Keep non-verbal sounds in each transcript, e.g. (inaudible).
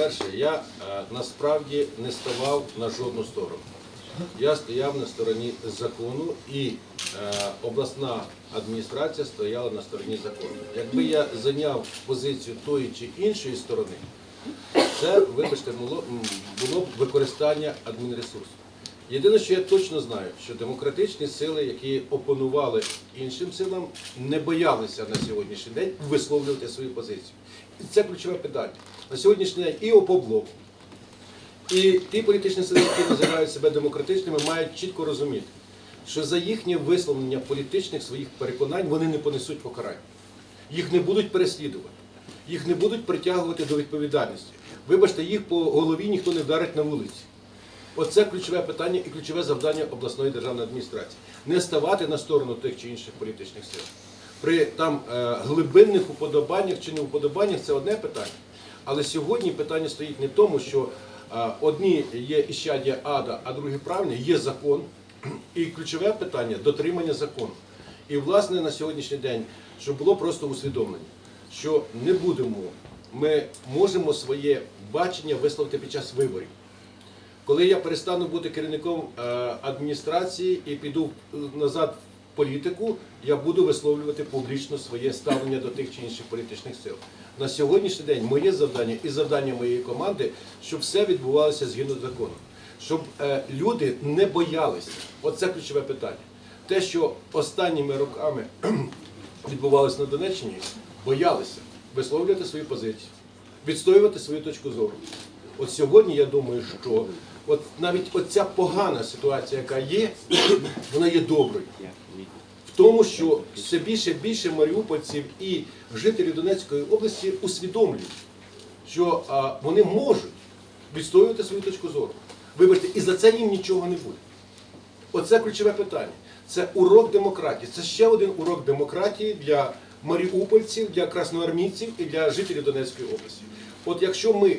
По-перше, я е, насправді не ставав на жодну сторону. Я стояв на стороні закону і е, обласна адміністрація стояла на стороні закону. Якби я зайняв позицію тої чи іншої сторони, це, вибачте, було б використання адмінресурсу. Єдине, що я точно знаю, що демократичні сили, які опонували іншим силам, не боялися на сьогоднішній день висловлювати свою позицію. І це ключове питання. На сьогоднішній день і ОПОБЛОК, і ті політичні сили, які називають себе демократичними, мають чітко розуміти, що за їхнє висловлення політичних своїх переконань вони не понесуть покарання. Їх не будуть переслідувати, їх не будуть притягувати до відповідальності. Вибачте, їх по голові ніхто не вдарить на вулиці. Оце ключове питання і ключове завдання обласної державної адміністрації. Не ставати на сторону тих чи інших політичних сил. При там е, глибинних уподобаннях чи не уподобаннях це одне питання. Але сьогодні питання стоїть не в тому, що е, одні є іщадія ада, а другі правильні, є закон. І ключове питання дотримання закону. І власне на сьогоднішній день, щоб було просто усвідомлення, що не будемо, ми можемо своє бачення висловити під час виборів. Коли я перестану бути керівником е, адміністрації і піду е, назад в політику, я буду висловлювати публічно своє ставлення до тих чи інших політичних сил. На сьогоднішній день моє завдання і завдання моєї команди, щоб все відбувалося згідно з законом, щоб е, люди не боялися. Оце ключове питання. Те, що останніми роками (clears throat) відбувалося на Донеччині, боялися висловлювати свою позицію, відстоювати свою точку зору. От сьогодні я думаю, що от навіть оця погана ситуація, яка є, (clears throat) вона є доброю. В тому, що все більше і більше маріупольців і жителів Донецької області усвідомлюють, що а, вони можуть відстоювати свою точку зору. Вибачте, і за це їм нічого не буде. Оце ключове питання. Це урок демократії. Це ще один урок демократії для маріупольців, для красноармійців і для жителів Донецької області. От якщо ми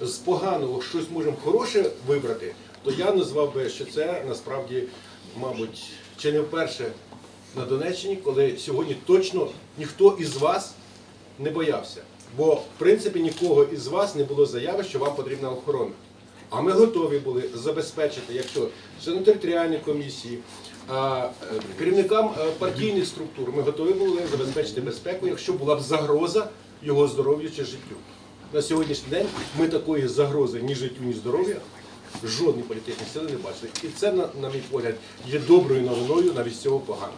з поганого щось можемо хороше вибрати, то я назвав би, що це насправді, мабуть, чи не вперше на Донеччині, коли сьогодні точно ніхто із вас не боявся. Бо, в принципі, нікого із вас не було заяви, що вам потрібна охорона. А ми готові були забезпечити, якщо членам територіальної комісії, е, керівникам е, партійних структур, ми готові були забезпечити безпеку, якщо була б загроза його здоров'ю чи життю. На сьогоднішній день ми такої загрози ні життю, ні здоров'я жодні політичні сили не бачили. І це, на, мій погляд, є доброю новиною навіть з цього погано.